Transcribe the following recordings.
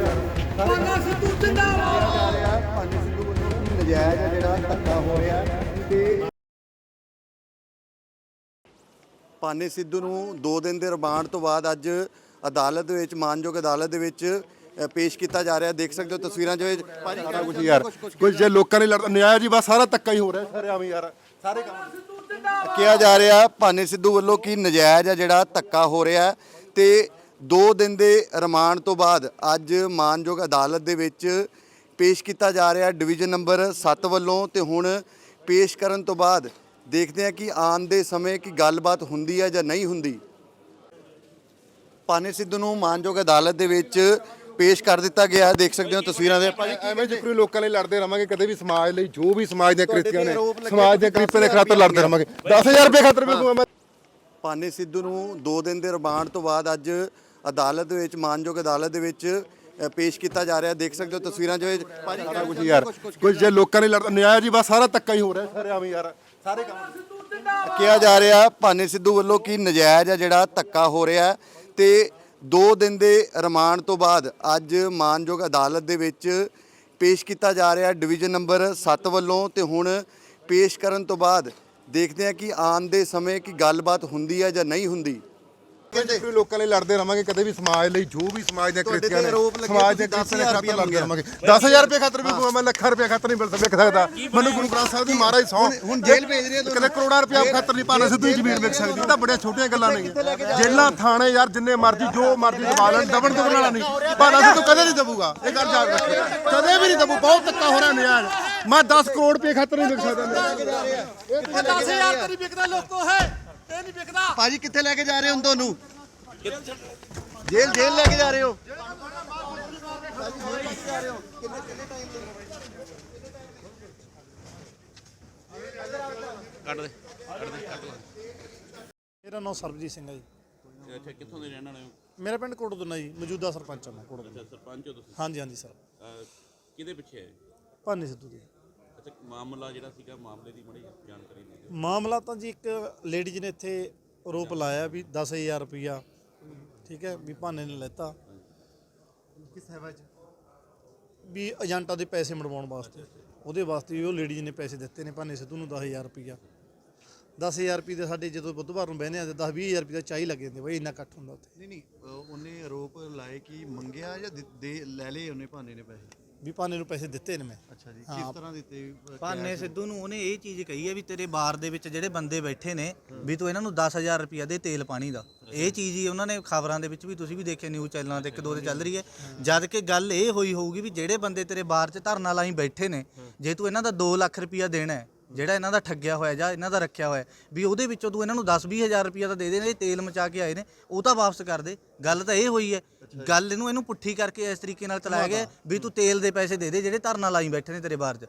ਪਾਨਾ ਸਿੱਧੂ ਜਿੰਦਾਬਾਦ ਜਾ ਰਿਹਾ ਭਾਨੀ ਸਿੱਧੂ ਵੱਲੋਂ ਕੀ ਨਜਾਇਜ਼ ਹੈ ਜਿਹੜਾ ਧੱਕਾ ਹੋ ਰਿਹਾ ਤੇ ਭਾਨੀ ਸਿੱਧੂ ਨੂੰ 2 ਦਿਨ ਦੇ ਰਿਮਾਂਡ ਤੋਂ ਬਾਅਦ ਅੱਜ ਅਦਾਲਤ ਦੇ ਵਿੱਚ ਮਾਨਯੋਗ ਅਦਾਲਤ ਦੇ ਵਿੱਚ ਪੇਸ਼ ਕੀਤਾ ਜਾ ਰਿਹਾ। ਦੇਖ ਸਕਦੇ ਹੋ ਤਸਵੀਰਾਂ ਭਾਜੀ ਸਾਰਾ ਕੁਝ ਯਾਰ ਕੋਈ ਜੇ ਲੋਕਾਂ ਨੇ ਨਿਆਂ ਜੀ ਬਸ ਸਾਰਾ ਧੱਕਾ ਹੀ ਹੋ ਰਿਹਾ ਸਾਰੇ ਆਵੇਂ ਯਾਰ ਸਾਰੇ ਕੰਮ। ਕਿਹਾ ਜਾ ਰਿਹਾ ਭਾਨੀ ਸਿੱਧੂ ਵੱਲੋਂ ਕੀ ਨਜਾਇਜ਼ ਹੈ ਜਿਹੜਾ ਧੱਕਾ ਹੋ ਰਿਹਾ ਤੇ 2 ਦਿਨ ਦੇ ਰਿਮਾਂਡ ਤੋਂ ਬਾਅਦ ਅੱਜ ਮਾਨਯੋਗ ਅਦਾਲਤ ਦੇ ਵਿੱਚ ਪੇਸ਼ ਕੀਤਾ ਜਾ ਰਿਹਾ ਡਿਵੀਜ਼ਨ ਨੰਬਰ 7 ਵੱਲੋਂ ਤੇ ਹੁਣ ਪੇਸ਼ ਕਰਨ ਤੋਂ ਬਾਅਦ ਦੇਖਦੇ ਹਾਂ ਕਿ ਆਉਣ ਦੇ ਸਮੇਂ ਕੀ ਗੱਲਬਾਤ ਹੁੰਦੀ ਹੈ ਜਾਂ ਨਹੀਂ ਹੁੰਦੀ। ਭਾਨੀ ਸਿੱਧੂ ਨੂੰ ਮਾਨਯੋਗ ਅਦਾਲਤ ਦੇ ਵਿੱਚ ਪੇਸ਼ ਕਰ ਦਿੱਤਾ ਗਿਆ। ਦੇਖ ਸਕਦੇ ਹੋ ਤਸਵੀਰਾਂ ਦੇ ਐਵੇਂ ਜਿਕਰੀ ਲੋਕਾਂ ਲਈ ਲੜਦੇ ਰਵਾਂਗੇ? ਕਦੇ ਵੀ ਸਮਾਜ ਲਈ ਜੋ ਵੀ ਸਮਾਜ ਦੀਆਂ ਕ੍ਰਿਤੀਆਂ ਨੇ ਸਮਾਜ ਦੇ ਕ੍ਰਿਤੀਆਂ ਦੇ ਖਿਲਾਫ ਲੜਦੇ ਰਵਾਂਗੇ। 10000 ਰੁਪਏ ਖਾਤਰ ਵੀ ਭਾਨੀ ਸਿੱਧੂ ਨੂੰ 2 ਦਿਨ ਦੇ ਰਿਮਾਂਡ ਤੋਂ ਬਾਅਦ ਅੱਜ ਅਦਾਲਤ ਦੇ ਵਿੱਚ ਮਾਨਯੋਗ ਅਦਾਲਤ ਦੇ ਵਿੱਚ ਅ, ਪੇਸ਼ ਕੀਤਾ ਜਾ ਰਿਹਾ। ਦੇਖ ਸਕਦੇ ਹੋ ਤਸਵੀਰਾਂ ਦੇ ਵਿੱਚ ਭਾਜੀ ਸਾਰਾ ਕੁਝ ਯਾਰ ਕੋਈ ਜੇ ਲੋਕਾਂ ਨੇ ਲੜਨ ਨਿਆਂ ਜੀ ਬਸ ਸਾਰਾ ਧੱਕਾ ਹੀ ਹੋ ਰਿਹਾ ਸਾਰੇ ਆਵੇਂ ਯਾਰ ਸਾਰੇ ਕੰਮ। ਕਿਹਾ ਜਾ ਰਿਹਾ ਭਾਨੀ ਸਿੱਧੂ ਵੱਲੋਂ ਕੀ ਨਜਾਇਜ਼ ਹੈ ਜਿਹੜਾ ਧੱਕਾ ਹੋ ਰਿਹਾ ਤੇ 2 ਦਿਨ ਦੇ ਰਿਮਾਂਡ ਤੋਂ ਬਾਅਦ ਅੱਜ ਮਾਨਯੋਗ ਅਦਾਲਤ ਦੇ ਵਿੱਚ ਪੇਸ਼ ਕੀਤਾ ਜਾ ਰਿਹਾ ਡਿਵੀਜ਼ਨ ਨੰਬਰ 7 ਵੱਲੋਂ ਤੇ ਹੁਣ ਪੇਸ਼ ਕਰਨ ਤੋਂ ਬਾਅਦ ਦੇਖਦੇ ਹਾਂ ਕਿ ਆਉਣ ਦੇ ਸਮੇਂ ਕੀ ਗੱਲਬਾਤ ਹੁੰਦੀ ਹੈ ਜਾਂ ਨਹੀਂ ਹੁੰਦੀ। ਜਿਕਰੀ ਲੋਕਾਂ ਲਈ ਲੜਦੇ ਰਵਾਂਗੇ ਕਦੇ ਵੀ ਸਮਾਜ ਲਈ ਜੋ ਵੀ ਸਮਾਜ ਦੀਆਂ ਕ੍ਰਿਤੀਆਂ ਤੇ ਨੇ ਸਮਾਜ ਦੇ ਤੁਸੀਂ ਕ੍ਰਿਤੀਆਂ ਦੇ 10,000 ਖਿਲਾਫ ਲੜਦੇ ਰਵਾਂਗੇ 10000 ਰੁਪਏ ਖਾਤਰ ਵੀ ਮੈਂ ਲੱਖਾਂ ਰੁਪਏ ਖਾਤਰ ਨਹੀਂ ਮਿਲ ਸਕਦਾ ਮੈਨੂੰ ਗੁਰੂ ਗ੍ਰੰਥ ਸਾਹਿਬ ਦੀ ਮਹਾਰਾਜ ਸੌ ਹੁਣ ਜੇਲ੍ਹ ਭੇਜ ਰਹੇ ਹੋ ਕਦੇ ਕਰੋੜਾਂ ਰੁਪਏ ਖਾਤਰ ਨਹੀਂ ਪਾਣਾ ਸਿੱਧੂ ਜ਼ਮੀਨ ਵਿਕ ਸਕਦੀ ਇਹ ਤਾਂ ਬੜੀਆਂ ਛੋਟੀਆਂ ਗੱਲਾਂ ਨੇ। ਜੇਲਾਂ ਥਾਣੇ ਯਾਰ ਜਿੰਨੇ ਮਰਜ਼ੀ ਜੋ ਮਰਜ਼ੀ ਦਬਾ ਲੈਣ ਦਬਣ ਦੁਬਣ ਵਾਲਾ ਨਹੀਂ। ਪਾਣਾ ਸਿੱਧੂ ਕਦੇ ਨਹੀਂ ਦਬੂਗਾ। ਇਹ ਗੱਲ ਯਾਦ ਰੱਖੋ। ਕਦੇ ਵੀ ਨਹੀਂ ਦਬੂ। ਬਹੁਤ ਧੱਕਾ ਹੋ ਰਿਹਾ ਨਿਆਂ ਮੈਂ 10 ਕਰੋੜ ਰੁਪਏ ਖਾਤਰ ਨਹੀਂ ਵਿਕ ਸਕਦਾ। ਮੇਰਾ। 10000 ਤੇ ਨਹੀਂ ਵਿਕਦਾ ਲੋਕੋ ਹੈ। ਇਹ ਨਹੀਂ ਵਿਕਦਾ ਭਾਜੀ ਕਿੱਥੇ ਲੈ ਕੇ ਜਾ ਰਹੇ ਹੋ ਤੁਹਾਨੂੰ? ਜੇਲ੍ਹ ਜੇਲ੍ਹ ਲੈ ਕੇ ਜਾ ਰਹੇ ਹੋ? ਮੇਰਾ ਨਾਮ ਸਰਬਜੀਤ ਸਿੰਘ ਹੈ ਜੀ। ਅੱਛਾ ਕਿੱਥੋਂ ਦੇ ਰਹਿਣ ਵਾਲੇ ਹੋ? ਮੇਰਾ ਪਿੰਡ ਕੋਟਦੁਨਾ ਜੀ ਮੌਜੂਦਾ ਸਰਪੰਚ ਹਾਂ ਮੈਂ ਕੋਟਦੁਨਾ ਅੱਛਾ ਸਰਪੰਚ ਹੋ ਤੁਸੀਂ? ਹਾਂਜੀ ਹਾਂਜੀ ਸਰ। ਅਹ, ਕਿਹਦੇ ਪਿੱਛੇ ਹੈ? ਭਾਨੀ ਸਿੱਧੂ ਦੀ ਅੱਛਾ ਮਾਮਲਾ ਜਿਹੜਾ ਸੀਗਾ ਮਾਮਲੇ ਦੀ ਮੜੀ ਜਾਣਕਾਰੀ ਦੇ ਮਾਮਲਾ ਤਾਂ ਜੀ ਇੱਕ ਲੇਡੀਜ਼ ਨੇ ਇੱਥੇ ਆਰੋਪ ਲਾਇਆ ਵੀ 10000 ਰੁਪਇਆ ਠੀਕ ਹੈ ਵੀ ਭਾਨੇ ਨੇ ਲੈਤਾ। ਕਿਸ ਹੈਵਾ ਚ? ਵੀ ਏਜੰਟਾਂ ਦੇ ਪੈਸੇ ਮੜਵਾਉਣ ਵਾਸਤੇ। ਉਹਦੇ ਵਾਸਤੇ ਵੀ ਉਹ ਲੇਡੀਜ਼ ਨੇ ਪੈਸੇ ਦਿੱਤੇ ਨੇ ਭਾਨੇ ਸਿੱਧੂ ਨੂੰ 10000 ਰੁਪਇਆ। 10000 ਰੁਪਏ ਦੇ ਸਾਡੇ ਜਦੋਂ ਬੁੱਧਵਾਰ ਨੂੰ ਬਹਿੰਦੇ ਆ ਤੇ 10 20000 ਰੁਪਏ ਦਾ ਚਾਹੀ ਲੱਗ ਜਾਂਦੇ ਬਈ ਇੰਨਾ ਇਕੱਠ ਹੁੰਦਾ ਉੱਥੇ। ਨਹੀਂ ਨਹੀਂ ਅਹ ਉਹਨੇ ਆਰੋਪ ਲਾਏ ਕਿ ਮੰਗਿਆ ਜਾਂ ਦਿੱ- ਦੇ ਲੈ ਲਏ ਉਹਨੇ ਭਾਨੇ ਨੇ ਪੈਸੇ? ਵੀ ਭਾਨੇ ਨੂੰ ਪੈਸੇ ਦਿੱਤੇ ਨੇ ਮੈਂ। ਅੱਛਾ ਜੀ ਕਿਸ ਤਰ੍ਹਾਂ ਦਿੱਤੇ ਭਾਨੇ ਸਿੱਧੂ ਨੂੰ ਉਹਨੇ ਇਹ ਚੀਜ਼ ਕਹੀ ਹੈ ਵੀ ਤੇਰੇ ਬਾਰ ਦੇ ਵਿੱਚ ਜਿਹੜੇ ਬੰਦੇ ਬੈਠੇ ਨੇ ਵੀ ਤੂੰ ਇਹਨਾਂ ਨੂੰ 10000 ਰੁਪਇਆ ਦੇ ਤੇਲ ਪਾਣੀ ਦਾ। ਇਹ ਚੀਜ਼ ਹੀ ਉਹਨਾਂ ਨੇ ਖਬਰਾਂ ਦੇ ਵਿੱਚ ਵੀ ਤੁਸੀਂ ਵੀ ਦੇਖਿਆ ਨਿਊਜ਼ ਚੈਨਲਾਂ ਤੇ ਇੱਕ ਦੋ ਤੇ ਚੱਲ ਰਹੀ ਹੈ। ਜਦ ਕਿ ਗੱਲ ਇਹ ਹੋਈ ਹੋਊਗੀ ਵੀ ਜਿਹੜੇ ਬੰਦੇ ਤੇਰੇ ਬਾਰ 'ਚ ਧਰਨਾ ਲਾਈ ਬੈਠੇ ਨੇ ਜੇ ਤੂੰ ਇਹਨਾਂ ਦਾ 2 ਲੱਖ ਰੁਪਇਆ ਦੇਣਾ ਹੈ ਜਿਹੜਾ ਇਹਨਾਂ ਦਾ ਠੱਗਿਆ ਹੋਇਆ ਜਾਂ ਇਹਨਾਂ ਦਾ ਰੱਖਿਆ ਹੋਇਆ ਵੀ ਉਹਦੇ ਵਿੱਚੋਂ ਤੂੰ ਇਹਨਾਂ ਨੂੰ 10 ਹਜ਼ਾਰ ਰੁਪਇਆ ਤਾਂ ਦੇ ਦੇ ਨੇ ਤੇਲ ਮਚਾ ਕੇ ਆਏ ਨੇ ਉਹ ਤਾਂ ਵਾਪਸ ਕਰ ਦੇ। ਗੱਲ ਤਾਂ ਇਹ ਹੋਈ ਹੈ ਗੱਲ ਇਹਨੂੰ ਇਹਨੂੰ ਪੁੱਠੀ ਕਰਕੇ ਇਸ ਤਰੀਕੇ ਨਾਲ ਚਲਾਇਆ ਗਿਆ ਵੀ ਤੂੰ ਤੇਲ ਦੇ ਪੈਸੇ ਦੇ ਦੇ ਜਿਹੜੇ ਧਰਨਾ ਲਾਈ ਬੈਠੇ ਨੇ ਤੇਰੇ ਬਾਹਰ 'ਚ।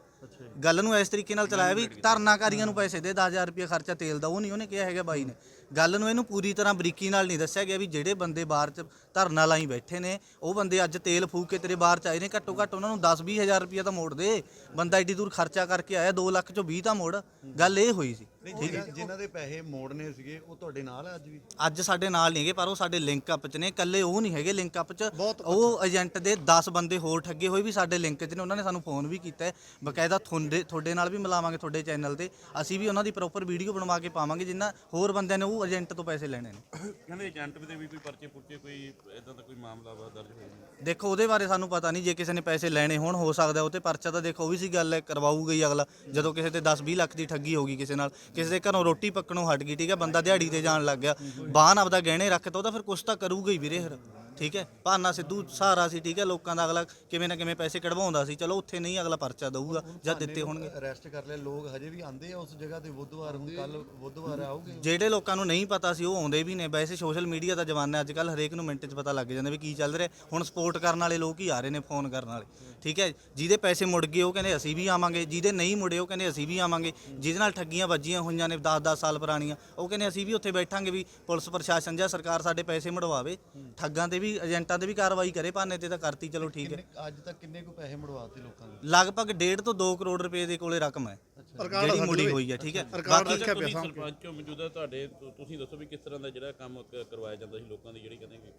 ਗੱਲ ਨੂੰ ਇਸ ਤਰੀਕੇ ਨਾਲ ਚਲਾਇਆ ਵੀ ਧਰਨਾਕਾਰੀਆਂ ਨੂੰ ਪੈਸੇ ਦੇ 10000 ਰੁਪਏ ਖਰਚਾ ਤੇਲ ਦਾ ਉਹ ਨਹੀਂ ਉਹਨੇ ਕਿਹਾ ਹੈਗਾ ਬਾਈ ਨੇ। ਗੱਲ ਨੂੰ ਇਹਨੂੰ ਪੂਰੀ ਤਰ੍ਹਾਂ ਬਰੀਕੀ ਨਾਲ ਨਹੀਂ ਦੱਸਿਆ ਗਿਆ ਵੀ ਜਿਹੜੇ ਬੰਦੇ ਬਾਹਰ 'ਚ ਧਰਨਾ ਲਾਈ ਬੈਠੇ ਨੇ, ਉਹ ਬੰਦੇ ਅੱਜ ਤੇਲ ਫੂਕ ਕੇ ਤੇਰੇ ਬਾਹਰ 'ਚ ਆਏ ਨੇ, ਘੱਟੋ ਘੱਟ ਉਹਨਾਂ ਨੂੰ 10 ਹਜ਼ਾਰ ਰੁਪਏ ਤਾਂ ਮੋੜ ਦੇ। ਬੰਦਾ ਏਡੀ ਦੂਰ ਖਰਚਾ ਕਰਕੇ ਆਇਆ 2 ਲੱਖ ਚੋਂ 20 ਤਾਂ ਮੋੜ। ਗੱਲ ਇਹ ਹੋਈ ਸੀ। ਠੀਕ ਹੈ। ਜਿਨ੍ਹਾਂ ਦੇ ਪੈਸੇ ਮੋੜਨੇ ਸੀਗੇ ਉਹ ਤੁਹਾਡੇ ਨਾਲ ਹੈ ਅੱਜ ਵੀ? ਅੱਜ ਸਾਡੇ ਨਾਲ ਨਹੀਂ ਹੈਗੇ ਪਰ ਉਹ ਸਾਡੇ ਲਿੰਕ ਅਪ 'ਚ ਨੇ। ਇਕੱਲੇ ਉਹ ਨਹੀਂ ਹੈਗੇ ਲਿੰਕ ਅਪ 'ਚ। ਉਹ ਏਜੰਟ ਦੇ 10 ਬੰਦੇ ਹੋਰ ਠੱਗੇ ਹੋਏ ਵੀ ਸਾਡੇ ਲਿੰਕ 'ਚ ਨੇ ਉਹਨਾਂ ਨੇ ਸਾਨੂੰ ਫੋਨ ਵੀ ਕੀਤਾ ਹੈ। ਬਕਾਇਦਾ ਤੁਹਾਡੇ ਤੁਹਾਡੇ ਨਾਲ ਵੀ ਮਿਲਾਵਾਂਗੇ ਤੁਹਾਡੇ ਚੈਨਲ ਤੇ। ਅਸੀਂ ਵੀ ਉਹਨਾਂ ਦੀ ਪ੍ਰੋਪਰ ਵੀਡੀਓ ਬਣਵਾ ਕੇ ਪਾਵਾਂਗੇ ਜਿੰਨਾ ਹੋਰ ਬੰਦਿਆਂ ਨੇ ਉਹ ਏਜੰਟ ਤੋਂ ਪੈਸੇ ਲੈਣੇ ਨੇ। ਕਹਿੰਦੇ ਏਜੰਟ ਦੇ ਵੀ ਕੋਈ ਪਰਚੇ ਪੁਰਚੇ ਕੋਈ ਇਦਾਂ ਦਾ ਕੋਈ ਮਾਮਲਾ ਵਾ ਦਰਜ ਹੋਇਆ ਨਹੀਂ ਦੇਖੋ ਉਹਦੇ ਬਾਰੇ ਸਾਨੂੰ ਪਤਾ ਨਹੀਂ ਜੇ ਕਿਸੇ ਨੇ ਪੈਸੇ ਲੈਣੇ ਹੋਣ ਹੋ ਸਕਦਾ ਉਹ ਤੇ ਪਰਚਾ ਤਾਂ ਦੇਖੋ ਉਹ ਵੀ ਸੀ ਗੱਲ ਹੈ ਕਰਵਾਊਗਾ ਹੀ ਅਗਲਾ। ਜਦੋਂ ਕਿਸੇ ਤੇ 10 20 ਲੱਖ ਦੀ ਠੱਗੀ ਹੋ ਗਈ ਕਿਸੇ ਨਾਲ ਕਿਸੇ ਦੇ ਘਰੋਂ ਰੋਟੀ ਪੱਕਣੋਂ ਹਟ ਗਈ, ਠੀਕ ਹੈ? ਬੰਦਾ ਦਿਹਾੜੀ ਤੇ ਜਾਣ ਲੱਗ ਗਿਆ। ਬਾਹਨ ਆਪਦਾ ਗਹਿਣੇ ਰੱਖ ਰੱਖਤਾ ਉਹਦਾ ਫਿਰ ਕੁਛ ਤਾਂ ਕਰੂਗਾ ਹੀ ਵੀਰੇ ਫਿਰ। ਠੀਕ ਹੈ? ਭਾਨਾ ਸਿੱਧੂ ਸਹਾਰਾ ਸੀ ਠੀਕ ਹੈ? ਲੋਕਾਂ ਦਾ ਅਗਲਾ ਕਿਵੇਂ ਨਾ ਕਿਵੇਂ ਪੈਸੇ ਕਢਵਾਉਂਦਾ ਸੀ। ਚਲੋ ਉੱਥੇ ਨਹੀਂ ਅਗਲਾ ਪਰਚਾ ਦਊਗਾ ਜਦ ਦਿੱਤੇ ਹੋਣਗੇ। ਅਰੈਸਟ ਕਰ ਲਏ ਲੋਕ ਹਜੇ ਵੀ ਆਂਦੇ ਆ ਉਸ ਜਗ੍ਹਾ ਤੇ ਬੁੱਧਵਾਰ ਹੁਣ ਕੱਲ ਬੁੱਧਵਾਰ ਆਉਗੇ। ਜਿਹੜੇ ਲੋਕਾਂ ਨੂੰ ਨਹੀਂ ਪਤਾ ਸੀ ਉਹ ਆਉਂਦੇ ਵੀ ਨੇ। ਵੈਸੇ ਸੋਸ਼ਲ ਮੀਡੀਆ ਦਾ ਜ਼ਮਾਨਾ ਅੱਜ ਕੱਲ ਹਰੇਕ ਨੂੰ ਮਿੰਟ 'ਚ ਪਤਾ ਲੱਗ ਜਾਂਦਾ ਵੀ ਕੀ ਚੱਲ ਰਿਹਾ। ਹੁਣ ਸਪੋਰਟ ਕਰਨ ਵਾਲੇ ਲੋਕ ਹੀ ਆ ਰਹੇ ਨੇ ਫੋਨ ਕਰਨ ਵਾਲੇ। ਠੀਕ ਹੈ? ਜਿਹਦੇ ਪੈਸੇ ਮੁੜ ਗਏ ਉਹ ਕਹਿੰਦੇ ਅਸੀਂ ਵੀ ਆਵਾਂਗੇ। ਜਿਹਦੇ ਨਹੀਂ ਮੁੜੇ ਉਹ ਕਹਿੰਦੇ ਅਸੀਂ ਵੀ ਆਵਾਂਗੇ। ਜਿਹਦੇ ਨਾਲ ਠੱਗੀਆਂ ਵੱਜੀਆਂ ਹੋਈਆਂ ਨੇ 10-10 ਸਾਲ ਪੁਰਾਣੀਆਂ ਉਹ ਕਹਿੰਦੇ ਅਸੀਂ ਵੀ ਉੱਥੇ ਬੈਠਾਂਗੇ ਵੀ ਪੁਲਿਸ ਪ੍ਰਸ਼ਾਸਨ ਜਾਂ ਸਰਕਾਰ ਸਾਡੇ ਪੈਸੇ ਮੁੜਵਾਵੇ। ਠੱਗਾਂ ਤੇ ਵੀ ਏਜੰਟਾਂ ਤੇ ਵੀ ਕਾਰਵਾਈ ਕਰੇ ਭਾਨੇ ਤੇ ਤਾਂ ਕਰਤੀ ਚਲੋ ਠੀਕ ਹੈ। ਅੱਜ ਤੱਕ ਕਿੰਨੇ ਕੁ ਪੈਸੇ ਮੜਵਾਤੇ ਲੋਕਾਂ ਦੇ? ਲਗਭਗ 1.5 ਤੋਂ 2 ਕਰੋੜ ਰੁਪਏ ਦੇ ਕੋਲੇ ਰਕਮ ਹੈ। ਜਿਹੜੀ ਮੁੜੀ ਹੋਈ ਹੈ ਠੀਕ ਹੈ। ਬਾਕੀ ਅੱਛਾ ਤੁਸੀਂ ਸਰਪੰਚ ਹੋ ਮੌਜੂਦਾ ਤੁਹਾਡੇ ਤੁ- ਤੁਸੀਂ ਦੱਸੋ ਵੀ ਕਿਸ ਤਰ੍ਹਾਂ ਦਾ ਜਿਹੜਾ ਕੰਮ ਕ- ਕਰਵਾਇਆ ਜਾਂਦਾ ਸੀ ਲੋਕਾਂ ਦੀ ਜਿਹੜੀ ਕਹਿੰਦੇ ਕਿ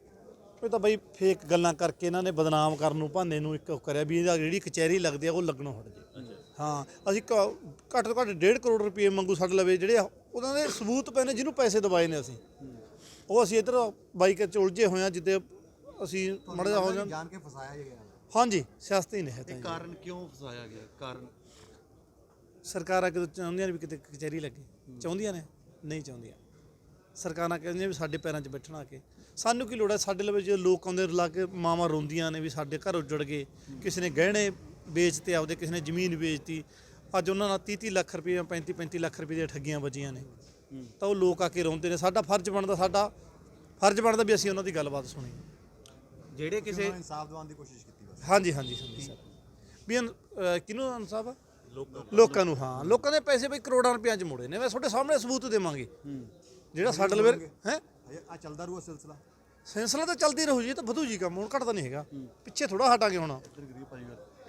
ਇਹ ਤਾਂ ਬਈ ਫੇਕ ਗੱਲਾਂ ਕਰਕੇ ਇਹਨਾਂ ਨੇ ਬਦਨਾਮ ਕਰਨ ਨੂੰ ਭਾਨੇ ਨੂੰ ਇੱਕ ਉਹ ਕਰਿਆ ਵੀ ਇਹਦਾ ਜਿਹੜੀ ਕਚਹਿਰੀ ਲੱਗਦੀ ਆ ਉਹ ਲੱਗਣੋਂ ਹਟ ਜੇ। ਹਾਂ ਅਸੀਂ ਘੱਟ ਤੋਂ ਘੱਟ 1.5 ਕਰੋੜ ਰੁਪਏ ਮੰਗੂ ਸਾਡੇ ਲਵੇ ਜਿਹੜੇ ਆ, ਉਹਨਾਂ ਦੇ ਸਬੂਤ ਪਏ ਨੇ ਜਿਹਨੂੰ ਪੈਸੇ ਦਵਾਏ ਨੇ ਅਸੀਂ। ਉਹ ਅਸੀਂ ਇੱਧਰ ਬਾਈਕ ਚ ਉਲਝੇ ਹੋਏ ਆ ਜਿੱਤੇ ਅਸੀਂ ਮੜਾ ਹੋ ਜਾਣ। ਜਾਣ ਕੇ ਫਸਾਇਆ ਗਿਆ ਹਾਂਜੀ ਸਿਆਸਤੀ ਨੇ ਹੈ ਤਾਂ ਜੀ। ਕਾਰਨ ਕਿਉਂ ਫਸਾਇਆ ਗਿਆ? ਕਾਰਨ? ਸਰਕਾਰਾਂ ਕਿਤੇ ਚਾਹੁੰਦੀਆਂ ਨੇ ਵੀ ਕਿਤੇ ਕਚਹਿਰੀ ਲੱਗੇ। ਚਾਹੁੰਦੀਆਂ ਨੇ? ਨਹੀਂ ਚਾਹੁੰਦੀਆਂ। ਸਰਕਾਰਾਂ ਕਹਿੰਦੀਆਂ ਵੀ ਸਾਡੇ ਪੈਰਾਂ 'ਚ ਬੈਠਣਾ ਆ ਕੇ। ਸਾਨੂੰ ਕੀ ਲੋੜ ਹੈ? ਸਾਡੇ ਲਈ ਜੇ ਲੋਕ ਆਉਂਦੇ ਲਾ ਕੇ ਮਾਵਾਂ ਰੋਂਦੀਆਂ ਨੇ ਵੀ ਸਾਡੇ ਘਰ ਉੱਜੜ ਗਏ। ਕਿਸੇ ਨੇ ਗਹਿਣੇ ਵੇਚਤੇ ਆਪਦੇ ਕਿਸੇ ਨੇ ਜ਼ਮੀਨ ਵੇਚਤੀ। ਅੱਜ ਉਹਨਾਂ ਨਾਲ 30 30 ਲੱਖ ਰੁਪਏ 35 35 ਲੱਖ ਰੁਪਏ ਦੀਆਂ ਠੱਗੀਆਂ ਵੱਜੀਆਂ ਨੇ। ਤਾਂ ਉਹ ਲੋਕ ਆ ਕੇ ਰੋਂਦੇ ਨੇ। ਸਾਡਾ ਫਰਜ਼ ਬਣਦਾ ਸਾਡਾ ਫਰਜ਼ ਬਣਦਾ ਵੀ ਅਸੀਂ ਉਹਨਾਂ ਦੀ ਗੱਲਬਾਤ ਸੁਣੀਏ। ਜਿਹੜੇ ਕਿਸੇ ਇਨਸਾਫ ਦਿਵਾਉਣ ਦੀ ਕੋਸ਼ਿਸ਼ ਕੀਤੀ ਬਸ। ਹਾਂਜੀ ਹਾਂਜੀ ਹਾਂਜੀ ਸਰ। ਵੀ ਇਨ- ਅਹ ਕਿਹਨੂੰ ਇਨਸਾਫ ਆ? ਲੋਕਾਂ ਨੂੰ। ਹਾਂ। ਲੋਕਾਂ ਦੇ ਪੈਸੇ ਬਈ ਕਰੋੜਾਂ ਰੁਪਈਆਂ ਚ ਮੋੜੇ ਨੇ। ਮੈਂ ਤੁਹਾਡੇ ਸਾਹਮਣੇ ਸਬੂਤ ਦੇਵਾਂਗੇ। ਜਿਹੜਾ ਸਾਡੇ ਲਵੇ ਹੈ? ਆ ਚੱਲਦਾ ਰਹੂਗਾ ਸਿਲਸਿਲਾ। ਸਿਲਸਿਲਾ ਤਾਂ ਚੱਲਦੀ ਰਹੂ ਜੀ ਇਹ ਤਾਂ ਵਧੂ ਜੀ ਕੰਮ ਹੁਣ ਘਟਦਾ ਨਹੀਂ ਹੈਗਾ। ਪਿੱਛੇ ਥੋੜਾ ਹਟਾਂਗੇ ਹੁਣ।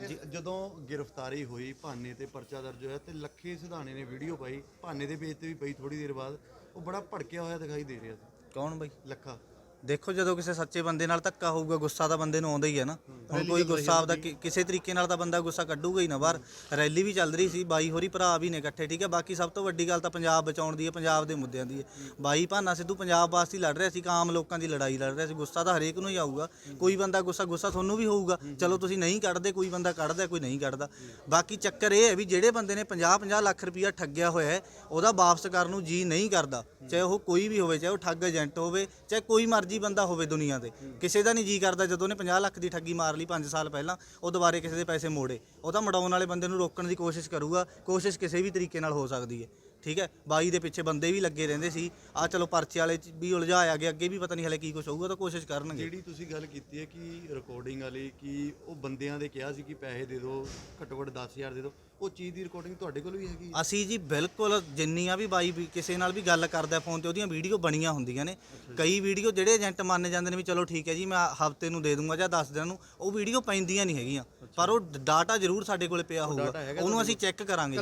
ਜ- ਜਦੋਂ ਗ੍ਰਿਫਤਾਰੀ ਹੋਈ ਭਾਨੇ ਤੇ ਪਰਚਾ ਦਰਜ ਹੋਇਆ ਤੇ ਲੱਖੇ ਸਿਧਾਣੇ ਨੇ ਵੀਡੀਓ ਪਾਈ। ਭਾਨੇ ਦੇ ਪੇਜ ਤੇ ਵੀ ਪਈ ਥੋੜੀ ਦੇਰ ਬਾਅਦ। ਉਹ ਬੜਾ ਭੜਕਿਆ ਹੋਇਆ ਦਿਖਾਈ ਦੇ ਰਿਹਾ ਸੀ। ਕੌਣ ਬਈ? ਲੱਖਾ। ਦੇਖੋ ਜਦੋਂ ਕਿਸੇ ਸੱਚੇ ਬੰਦੇ ਨਾਲ ਧੱਕਾ ਹੋਊਗਾ ਗੁੱਸਾ ਤਾਂ ਬੰਦੇ ਨੂੰ ਆਉਂਦਾ ਹੀ ਹੈ ਨਾ। ਹੁਣ ਕੋਈ ਗੁੱਸਾ ਆਪਦਾ ਕਿ- ਕਿਸੇ ਤਰੀਕੇ ਨਾਲ ਤਾਂ ਬੰਦਾ ਗੁੱਸਾ ਕੱਢੂਗਾ ਹੀ ਨਾ ਬਾਹਰ ਰੈਲੀ ਵੀ ਚੱਲ ਰਹੀ ਸੀ ਬਾਈ ਹੋਰੀ ਭਰਾ ਵੀ ਨੇ ਇਕੱਠੇ ਠੀਕ ਹੈ? ਬਾਕੀ ਸਭ ਤੋਂ ਵੱਡੀ ਗੱਲ ਤਾਂ ਪੰਜਾਬ ਬਚਾਉਣ ਦੀ ਹੈ ਪੰਜਾਬ ਦੇ ਮੁੱਦਿਆਂ ਦੀ ਹੈ। ਬਾਈ ਭਾਨਾ ਸਿੱਧੂ ਪੰਜਾਬ ਵਾਸਤੇ ਲੜ ਰਿਹਾ ਸੀ ਕਿ ਆਮ ਲੋਕਾਂ ਦੀ ਲੜਾਈ ਲੜ ਰਿਹਾ ਸੀ ਗੁੱਸਾ ਤਾਂ ਹਰੇਕ ਨੂੰ ਹੀ ਆਊਗਾ। ਕੋਈ ਬੰਦਾ ਗੁੱਸਾ ਗੁੱਸਾ ਤੁਹਾਨੂੰ ਵੀ ਹੋਊਗਾ। ਚਲੋ ਤੁਸੀਂ ਨਹੀਂ ਕੱਢਦੇ ਕੋਈ ਬੰਦਾ ਕੱਢਦਾ ਕੋਈ ਨਹੀਂ ਕੱਢਦਾ। ਬਾਕੀ ਚੱਕਰ ਇਹ ਹੈ ਵੀ ਜਿਹੜੇ ਬੰਦੇ ਨੇ 50 50 ਲੱਖ ਰੁਪਇਆ ਠੱਗਿਆ ਹੋਇਆ ਹੈ ਉਹਦਾ ਵਾਪਸ ਕਰਨ ਨੂੰ ਜੀ ਨਹੀਂ ਕਰਦਾ। ਚਾਹੇ ਉਹ ਕੋਈ ਵੀ ਹੋਵੇ ਚਾਹੇ ਉਹ ਠੱਗ ਏਜੰਟ ਹੋਵੇ ਚਾਹੇ ਕੋਈ ਮਰਜ਼ੀ ਬੰਦਾ ਹੋਵੇ ਦੁਨੀਆ ਤੇ ਕਿਸੇ ਦਾ ਨਹੀਂ ਜੀ ਕਰਦਾ ਜਦੋਂ ਉਹਨੇ 50 ਲੱਖ ਦੀ ਠੱਗੀ ਮਾਰ ਲਈ 5 ਸਾਲ ਪਹਿਲਾਂ, ਉਹ ਦੁਬਾਰੇ ਕਿਸੇ ਦੇ ਪੈਸੇ ਮੋੜੇ। ਉਹ ਤਾਂ ਮੜਾਉਣ ਵਾਲੇ ਬੰਦੇ ਨੂੰ ਰੋਕਣ ਦੀ ਕੋਸ਼ਿਸ਼ ਕਰੂਗਾ, ਕੋਸ਼ਿਸ਼ ਕਿਸੇ ਵੀ ਤਰੀਕੇ ਨਾਲ ਹੋ ਸਕਦੀ ਹੈ। ਠੀਕ ਹੈ? ਬਾਈ ਦੇ ਪਿੱਛੇ ਬੰਦੇ ਵੀ ਲੱਗੇ ਰਹਿੰਦੇ ਸੀ। ਆ ਚਲੋ ਪਰਚੇ ਵਾਲੇ ਚ ਵੀ ਉਲਝਾਇਆ ਗਿਆ ਅੱਗੇ ਵੀ ਪਤਾ ਨਹੀਂ ਹਲੇ ਕੀ ਕੁਝ ਹੋਊਗਾ ਤਾਂ ਕੋਸ਼ਿਸ਼ ਕਰਨਗੇ। ਜਿਹੜੀ ਤੁਸੀਂ ਗੱਲ ਕੀਤੀ ਹੈ ਕਿ ਰਿਕਾਰਡਿੰਗ ਵਾਲੀ, ਕਿ ਉਹ ਬੰਦਿਆਂ ਦੇ ਕਿਹਾ ਸੀ ਕਿ ਪੈਸੇ ਦੇ ਦਿਓ, ਘੱਟੋ ਘੱਟ 10000 ਦੇ ਦਿਓ। ਉਹ ਚੀਜ਼ ਦੀ ਰਿਕਾਰਡਿੰਗ ਤੁਹਾਡੇ ਕੋਲ ਵੀ ਹੈਗੀ ਹੈ? ਅਸੀਂ ਜੀ ਬਿਲਕੁਲ ਜਿੰਨੀਆਂ ਵੀ ਬਾਈ ਵੀ ਕਿਸੇ ਨਾਲ ਵੀ ਗੱਲ ਕਰਦਾ ਫੋਨ ਤੇ ਉਹਦੀਆਂ ਵੀਡੀਓ ਬਣੀਆਂ ਹੁੰਦੀਆਂ ਨੇ। ਕਈ ਵੀਡੀਓ ਜਿਹੜੇ ਏਜੰਟ ਮੰਨ ਜਾਂਦੇ ਨੇ ਵੀ ਚਲੋ ਠੀਕ ਹੈ ਜੀ ਮੈਂ ਹਫ਼ਤੇ ਨੂੰ ਦੇ ਦੂੰਗਾ ਜਾਂ 10 ਦਿਨਾਂ ਨੂੰ ਉਹ ਵੀਡੀਓ ਪੈਂਦੀਆਂ ਨਹੀਂ ਹੈਗੀਆਂ। ਪਰ ਉਹ ਡਾਟਾ ਜ਼ਰੂਰ ਸਾਡੇ ਕੋਲੇ ਪਿਆ ਹੋਊਗਾ। ਉਹਨੂੰ ਅਸੀਂ ਚੈੱਕ ਕਰਾਂਗੇ।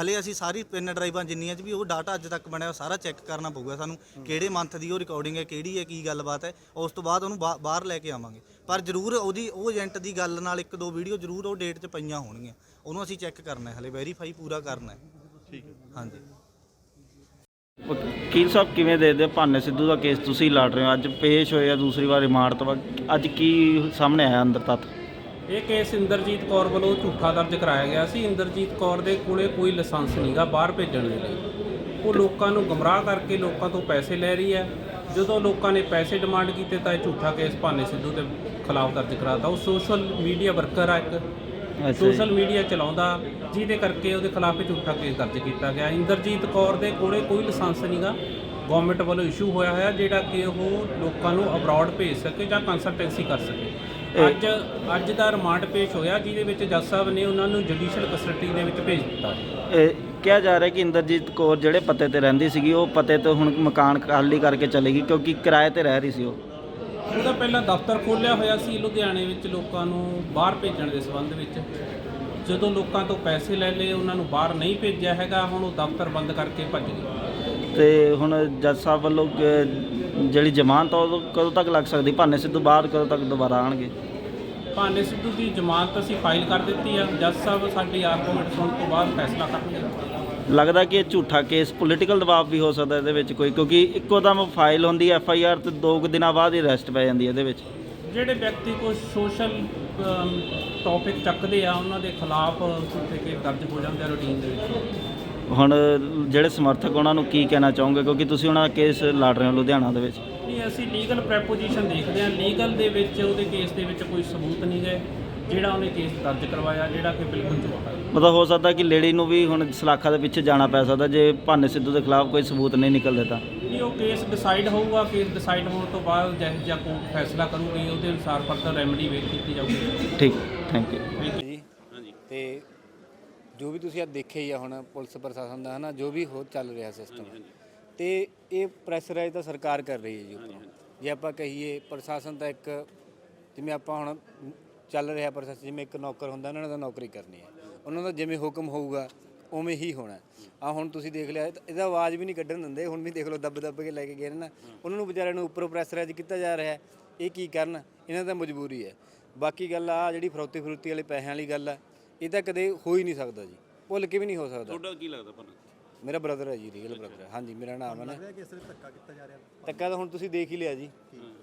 ਹਲੇ ਅਸੀਂ ਸਾਰੀ ਪਿੰਨ ਡਰਾਈਵਾਂ ਜਿੰਨੀਆਂ ਚ ਵੀ ਉਹ ਡਾਟਾ ਅੱਜ ਤੱਕ ਬਣਿਆ ਸਾਰਾ ਚੈੱਕ ਕਰਨਾ ਪਊਗਾ ਸਾਨੂੰ ਕਿਹੜੇ ਮੰਥ ਦੀ ਉਹ ਰਿਕਾਰਡਿੰਗ ਹੈ ਕਿਹੜੀ ਹੈ ਕੀ ਗੱਲਬਾਤ ਹੈ ਉਸ ਤੋਂ ਬਾਅਦ ਉਹਨੂੰ ਬਾਹਰ ਲੈ ਕੇ ਆਵਾਂਗੇ। ਪਰ ਜ਼ਰੂਰ ਉਹਦੀ ਉਹ ਏਜੰਟ ਦੀ ਗੱਲ ਨਾਲ ਇੱਕ ਦੋ ਵੀਡੀਓ ਜ਼ਰੂਰ ਉਹ ਡੇਟ 'ਚ ਪਈਆਂ ਹੋਣਗੀਆਂ। ਉਹਨੂੰ ਅਸੀਂ ਚੈੱਕ ਕਰਨਾ ਹੈ ਹਲੇ ਵੈਰੀਫਾਈ ਪੂਰਾ ਕਰਨਾ ਹੈ। ਠੀਕ ਹੈ। ਹਾਂਜੀ। ਵਕੀਲ ਸਾਹਿਬ ਕਿਵੇਂ ਦੇਖਦੇ ਭਾਨੇ ਸਿੱਧੂ ਦਾ ਕੇਸ? ਤੁਸੀਂ ਲੜ ਰਹੇ ਹੋ ਅੱਜ ਪੇਸ਼ ਹੋਏ ਆ ਦੂਸਰੀ ਵਾਰ ਰਿਮਾਂਡ ਤੋਂ ਬਾਅਦ ਅੱਜ ਕੀ ਸਾਹਮਣੇ ਆਇਆ ਅੰਦਰ ਤੱਕ? ਇਹ ਕੇਸ ਇੰਦਰਜੀਤ ਕੌਰ ਵੱਲੋਂ ਝੂਠਾ ਦਰਜ ਕਰਾਇਆ ਗਿਆ ਸੀ। ਇੰਦਰਜੀਤ ਕੌਰ ਦੇ ਕੋਲੇ ਕੋਈ ਲਾਇਸੈਂਸ ਨਹੀਂਗਾ ਬਾਹਰ ਭੇਜਣ ਦੇ ਲਈ। ਉਹ ਲੋਕਾਂ ਨੂੰ ਗਮਰਾਹ ਕਰਕੇ ਲੋਕਾਂ ਤੋਂ ਪੈਸੇ ਲੈ ਰਹੀ ਹੈ। ਜਦੋਂ ਲੋਕਾਂ ਨੇ ਪੈਸੇ ਡਿਮਾਂਡ ਕੀਤੇ ਤਾਂ ਇਹ ਝੂਠਾ ਕੇਸ ਭਾਨੇ ਸਿੱਧੂ ਦੇ ਖਿਲਾਫ ਦਰਜ ਕਰਾਤਾ। ਉਹ ਸੋਸ਼ਲ ਮੀਡੀਆ ਵਰਕਰ ਆ ਇੱਕ। ਸੋਸ਼ਲ ਮੀਡੀਆ ਚਲਾਉਂਦਾ ਜਿਹਦੇ ਕਰਕੇ ਉਹਦੇ ਖਿਲਾਫ ਝੂਠਾ ਕੇਸ ਦਰਜ ਕੀਤਾ ਗਿਆ। ਇੰਦਰਜੀਤ ਕੌਰ ਦੇ ਕੋਲੇ ਕੋਈ ਲਾਇਸੈਂਸ ਨਹੀਂਗਾ ਗਵਰਨਮੈਂਟ ਵੱਲੋਂ ਇਸ਼ੂ ਹੋਇਆ ਹੋਇਆ ਜਿਹੜਾ ਕਿ ਉਹ ਲੋਕਾਂ ਨੂੰ ਅਬਰਾਡ ਭੇਜ ਸਕੇ ਜਾਂ ਕੰਸਲਟੈਂਸੀ ਕਰ ਸਕੇ। ਅੱਜ ਅੱਜ ਦਾ ਰਿਮਾਂਡ ਪੇਸ਼ ਹੋਇਆ ਜਿਹਦੇ ਵਿੱਚ ਜੱਜ ਸਾਹਿਬ ਨੇ ਉਹਨਾਂ ਨੂੰ ਜੁਡੀਸ਼ੀਅਲ ਕਸਟਡੀ ਦੇ ਵਿੱਚ ਭੇਜ ਦਿੱਤਾ। ਕਿਹਾ ਜਾ ਰਿਹਾ ਕਿ ਇੰਦਰਜੀਤ ਕੌਰ ਜਿਹੜੇ ਪਤੇ ਤੇ ਰਹਿੰਦੀ ਸੀਗੀ ਉਹ ਪਤੇ ਤੋਂ ਹੁਣ ਮਕਾਨ ਖਾਲੀ ਕਰਕੇ ਚਲੇ ਗਈ ਕਿਉਂਕਿ ਕਿਰਾਏ ਤੇ ਰਹਿ ਰਹੀ ਸੀ ਉਹ। ਉਹਦਾ ਪਹਿਲਾਂ ਦਫ਼ਤਰ ਖੋਲ੍ਹਿਆ ਹੋਇਆ ਸੀ ਲੁਧਿਆਣੇ ਵਿੱਚ ਲੋਕਾਂ ਨੂੰ ਬਾਹਰ ਭੇਜਣ ਦੇ ਸੰਬੰਧ ਵਿੱਚ। ਜਦੋਂ ਲੋਕਾਂ ਤੋਂ ਪੈਸੇ ਲੈ ਲਏ ਉਹਨਾਂ ਨੂੰ ਬਾਹਰ ਨਹੀਂ ਭੇਜਿਆ ਹੈਗਾ ਹੁਣ ਉਹ ਦਫ਼ਤਰ ਬੰਦ ਕਰਕੇ ਭੱਜ ਗਏ। ਤੇ ਹੁਣ ਜੱਜ ਸਾਹਿਬ ਵੱਲੋਂ ਕਿ ਜਿਹੜੀ ਜ਼ਮਾਨਤ ਆ ਉਹ ਕਦੋਂ ਤੱਕ ਲੱਗ ਸਕਦੀ? ਭਾਨੇ ਸਿੱਧੂ ਬਾਅਦ ਕਦੋਂ ਤੱਕ ਦੁਬਾਰਾ ਆਣਗੇ ਭਾਨੇ ਸਿੱਧੂ ਦੀ ਜ਼ਮਾਨਤ ਅਸੀਂ ਫਾਈਲ ਕਰ ਦਿੱਤੀ ਆ। ਜੱਜ ਸਾਹਿਬ ਸਾਡੀ ਆਰਗੂਮੈਂਟ ਸੁਣਨ ਤੋਂ ਬਾਅਦ ਫੈਸਲਾ ਕਰਨਗੇ। ਲੱਗਦਾ ਕਿ ਇਹ ਝੂਠਾ ਕੇਸ ਪੋਲੀਟੀਕਲ ਦਬਾਅ ਵੀ ਹੋ ਸਕਦਾ ਇਹਦੇ ਵਿੱਚ ਕੋਈ ਕਿਉਂਕਿ ਇੱਕੋ ਦਮ ਫਾਈਲ ਹੁੰਦੀ ਐਫ ਆਈ ਆਰ ਤੇ ਦੋ ਕੁ ਦਿਨਾਂ ਬਾਅਦ ਹੀ ਅਰੈਸਟ ਪੈ ਜਾਂਦੀ ਹੈ ਇਹਦੇ ਵਿੱਚ। ਜਿਹੜੇ ਵਿਅਕਤੀ ਕੋਈ ਸੋਸ਼ਲ ਟੌਪਿਕ ਚੱਕਦੇ ਆ ਉਹਨਾਂ ਦੇ ਖਿਲਾਫ ਝੂਠੇ ਕੇਸ ਦਰਜ ਹੋ ਜਾਂਦੇ ਆ ਰੂਟੀਨ ਦੇ ਵਿੱਚ। ਹੁਣ ਜਿਹੜੇ ਸਮਰਥਕ ਉਹਨਾਂ ਨੂੰ ਕੀ ਕਹਿਣਾ ਚਾਹੋਗੇ? ਕਿਉਂਕਿ ਤੁਸੀਂ ਉਹਨਾਂ ਦਾ ਕੇਸ ਲੜ ਰਹੇ ਹੋ ਲੁਧਿਆਣਾ ਦੇ ਵਿੱਚ। ਨਹੀਂ ਅਸੀਂ ਲੀਗਲ ਪ੍ਰੈਪੋਜੀਸ਼ਨ ਦੇਖਦੇ ਹਾਂ। ਲੀਗਲ ਦੇ ਵਿੱਚ ਉਹਦੇ ਕੇਸ ਦੇ ਵਿੱਚ ਕੋਈ ਸਬੂਤ ਨਹੀਂ ਗਏ ਜਿਹੜਾ ਉਹਨੇ ਕੇਸ ਦਰਜ ਕਰਵਾਇਆ ਜਿਹੜਾ ਕਿ ਬਿਲਕੁਲ ਝੂਠਾ ਹੈ। ਮਤਲਬ ਹੋ ਸਕਦਾ ਕਿ ਲੇਡੀ ਨੂੰ ਵੀ ਹੁਣ ਸਲਾਖਾ ਦੇ ਪਿੱਛੇ ਜਾਣਾ ਪੈ ਸਕਦਾ ਜੇ ਭਾਨੇ ਸਿੱਧੂ ਦੇ ਖਿਲਾਫ ਕੋਈ ਸਬੂਤ ਨਹੀਂ ਨਿਕਲਦੇ ਤਾਂ। ਨਹੀਂ ਉਹ ਕੇਸ ਡਿਸਾਈਡ ਹੋਊਗਾ ਕੇਸ ਡਿਸਾਈਡ ਹੋਣ ਤੋਂ ਬਾਅਦ ਜਿਹੋ ਜਿਹਾ ਕੋਰਟ ਫੈਸਲਾ ਕਰੂਗੀ ਉਹਦੇ ਅਨੁਸਾਰ ਫਰਦਰ ਰੈਮਡੀ ਵੇਖ ਕੀਤੀ ਜਾਊਗੀ। ਠੀਕ ਥੈਂਕ ਯੂ ਜੀ ਤੇ ਜੋ ਵੀ ਤੁਸੀਂ ਆ ਦੇਖਿਆ ਹੀ ਆ ਹੁਣ ਪੁਲਿਸ ਪ੍ਰਸ਼ਾਸਨ ਦਾ ਹਨਾ ਜੋ ਵੀ ਹੋ ਚੱਲ ਰਿਹਾ ਸਿਸਟਮ ਤੇ ਇਹ ਪ੍ਰੈਸ਼ਰਾਈਜ਼ ਤਾਂ ਸਰਕਾਰ ਕਰ ਰਹੀ ਹੈ ਜੀ ਉੱਪਰੋਂ। ਜੇ ਆਪਾਂ ਕਹੀਏ ਪ੍ਰਸ਼ਾਸਨ ਤਾਂ ਇੱਕ ਜਿਵੇਂ ਆਪਾਂ ਹੁਣ ਚੱਲ ਰਿਹਾ ਪ੍ਰੋਸੈਸ ਜਿਵੇਂ ਇੱਕ ਨੌਕਰ ਹੁੰਦਾ, ਉਹਨਾਂ ਨੇ ਤਾਂ ਨੌਕਰੀ ਕਰਨੀ ਹੈ। ਉਹਨਾਂ ਦਾ ਜਿਵੇਂ ਹੁਕਮ ਹੋਊਗਾ, ਉਵੇਂ ਹੀ ਹੋਣਾ ਆ ਹੁਣ ਤੁਸੀਂ ਦੇਖ ਲਿਆ, ਇਹਦਾ ਆਵਾਜ਼ ਵੀ ਨਹੀਂ ਕੱਢਣ ਦਿੰਦੇ, ਹੁਣ ਵੀ ਦੇਖ ਲਓ, ਦੱਬ ਦੱਬ ਕੇ ਲੈ ਕੇ ਗਏ ਨੇ ਨਾ। ਉਹਨਾਂ ਨੂੰ ਵਿਚਾਰਿਆਂ ਨੂੰ ਉੱਪਰੋਂ ਪ੍ਰੈਸ਼ਰਾਈਜ਼ ਕੀਤਾ ਜਾ ਰਿਹਾ ਹੈ, ਇਹ ਕੀ ਕਰਨ? ਇਹਨਾਂ ਦਾ ਮਜਬੂਰੀ ਹੈ। ਬਾਕੀ ਗੱਲ ਆ, ਜਿਹੜੀ ਫਰੋਤੀ ਫਰੂਤੀ ਵਾਲੇ ਪੈਸਿਆਂ ਵਾਲੀ ਗੱਲ ਆ, ਇਹ ਤਾਂ ਕਦੇ ਹੋ ਹੀ ਨਹੀਂ ਸਕਦਾ ਜੀ। ਭੁੱਲ ਕੇ ਵੀ ਨਹੀਂ ਹੋ ਸਕਦਾ। ਤੁਹਾਡਾ ਕੀ ਲੱਗਦਾ ਪਰ ਮੇਰਾ ਬ੍ਰਦਰ ਹੈ ਜੀ ਰੀਅਲ ਬ੍ਰਦਰ ਹਾਂਜੀ ਮੇਰਾ ਨਾਮ ਹੈ ਨਾ। ਧੱਕਾ ਤਾਂ ਹੁਣ ਤੁਸੀਂ ਦੇਖ ਹੀ ਲਿਆ ਜੀ।